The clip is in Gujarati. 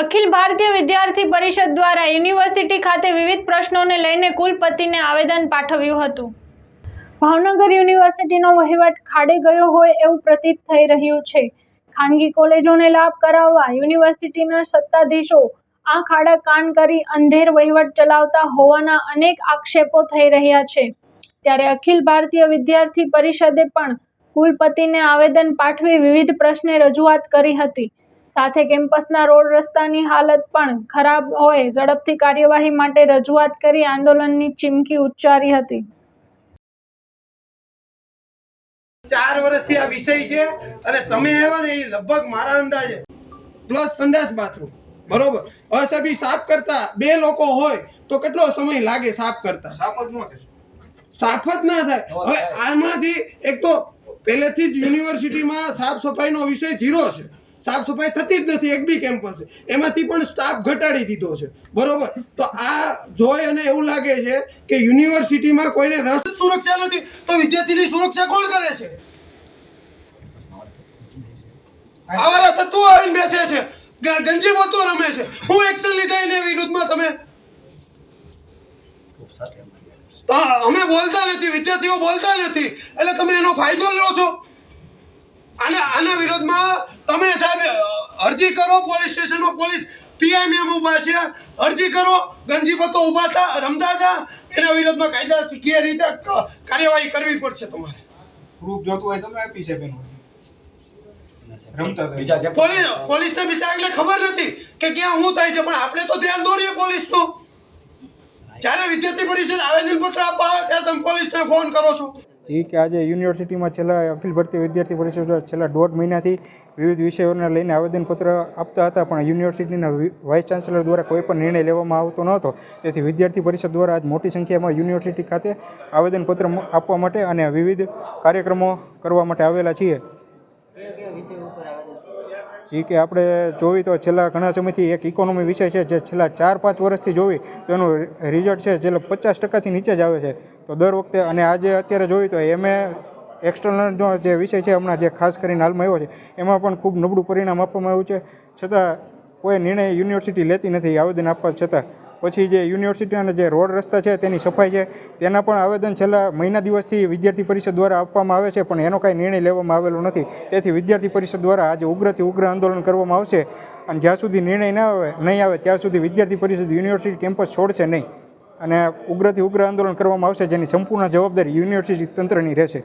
અખિલ ભારતીય વિદ્યાર્થી પરિષદ દ્વારા યુનિવર્સિટી ખાતે વિવિધ પ્રશ્નોને લઈને કુલપતિને આવેદન પાઠવ્યું હતું. ભાવનગર યુનિવર્સિટીનો વહીવટ ખાડે ગયો હોય એવું પ્રતીત થઈ રહ્યું છે. ખાનગી કોલેજોને લાભ કરાવવા યુનિવર્સિટીના સત્તાધીશો આ ખાડા કાન કરી અંધેર વહીવટ ચલાવતા હોવાના અનેક આક્ષેપો થઈ રહ્યા છે. ત્યારે અખિલ ભારતીય વિદ્યાર્થી પરિષદે પણ કુલપતિને આવેદન પાઠવી વિવિધ પ્રશ્ને રજૂઆત કરી હતી. સાથે કેમ્પસના રોડ રસ્તાની હાલત પણ ખરાબ હોય ઝડપથી કાર્યવાહી માટે રજૂઆત કરી આંદોલનની ચીમકી ઉચ્ચારી હતી. ચાર વર્ષથી આ વિષય છે અને તમે આવ્યા ને એ લગભગ મારા અંદાજે પ્લસ સંડાસ બાથરૂમ બરોબર? અસભી સાફ કરતા બે લોકો હોય તો કેટલો સમય લાગે સાફ કરતા? સાફ જ ન થશે. સાફ જ ના થાય. હવે આમાંથી એક તો પહેલેથી જ યુનિવર્સિટીમાં સાફ સફાઈનો વિષય ઝીરો છે. સાફ સફાઈ થતી જ નથી એક બી કેમ્પસે. એમાંથી પણ સ્ટાફ ઘટાડી દીધો છે. બરોબર? તો આ જોઈ અને એવું લાગે છે કે યુનિવર્સિટીમાં કોઈને રસ સુરક્ષા નથી તો વિદ્યાર્થીની સુરક્ષા કોણ કરે છે? આવા તત્વો આવીને બેસે છે. ગંજી બતો રમે છે. હું એક્શન લીધા એને વિરુદ્ધમાં તમે અમે બોલતા નથી વિદ્યાર્થીઓ બોલતા નથી. એટલે તમે એનો ફાયદો લો છો? આના આના વિરોધમાં તમે સાહેબ અરજી કરો પોલીસ સ્ટેશનમાં પોલીસ પીએમએમ ઊભા છે. અરજી કરો ગંજીપતો ઊભા હતા રમતા હતા એના વિરોધમાં કાયદા શીખીએ રીતે કાર્યવાહી કરવી પડશે તમારે? પ્રૂફ જોતું હોય તમે આપી છે બેન રમતા હતા. બીજા પોલીસ પોલીસને બિચારાને ખબર નથી કે ક્યાં શું થાય છે પણ આપણે તો ધ્યાન દોરીએ પોલીસનું. જ્યારે વિદ્યાર્થી પરિષદ આવેદન પત્ર આપવા આવે ત્યારે તમે પોલીસને ફોન કરો છો. જે કે આજે યુનિવર્સિટીમાં છેલ્લા અખિલ ભારતીય વિદ્યાર્થી પરિષદ છેલ્લા દોઢ મહિનાથી વિવિધ વિષયોને લઈને આવેદનપત્ર આપતા હતા, પણ યુનિવર્સિટીના વાઇસ ચાન્સેલર દ્વારા કોઈ પણ નિર્ણય લેવામાં આવતો નહોતો. તેથી વિદ્યાર્થી પરિષદ દ્વારા આજ મોટી સંખ્યામાં યુનિવર્સિટી ખાતે આવેદનપત્ર આપવા માટે અને વિવિધ કાર્યક્રમો કરવા માટે આવેલા છીએ. જે કે આપણે જોવી તો છેલ્લા ઘણા સમયથી એક ઇકોનોમી વિષય છે જે છેલ્લા ચાર, પાંચ વર્ષથી જોવી, તો એનું રિઝલ્ટ છે છેલ્લા પચાસ ટકાથી નીચે જ આવે છે. તો દર વખતે અને આજે અત્યારે જોવી તો એમએ એક્સટર્નલનો જે વિષય છે હમણાં જે ખાસ કરીને હાલમાં આવ્યો છે, એમાં પણ ખૂબ નબળું પરિણામ આપવામાં આવ્યું છે. છતાં કોઈ નિર્ણય યુનિવર્સિટી લેતી નથી, આવેદન આપવા છતાં પછી જે યુનિવર્સિટીના જે રોડ રસ્તા છે તેની સફાઈ છે, તેના પણ આવેદન છેલ્લા મહિના દિવસથી વિદ્યાર્થી પરિષદ દ્વારા આપવામાં આવે છે, પણ એનો કાંઈ નિર્ણય લેવામાં આવેલો નથી. તેથી વિદ્યાર્થી પરિષદ દ્વારા આજે ઉગ્રથી ઉગ્ર આંદોલન કરવામાં આવશે અને જ્યાં સુધી નિર્ણય ન આવે, નહીં આવે, ત્યાં સુધી વિદ્યાર્થી પરિષદ યુનિવર્સિટી કેમ્પસ છોડશે નહીં. અને ઉગ્રથી ઉગ્ર આંદોલન કરવામાં આવશે, જેની સંપૂર્ણ જવાબદારી યુનિવર્સિટી તંત્રની રહેશે.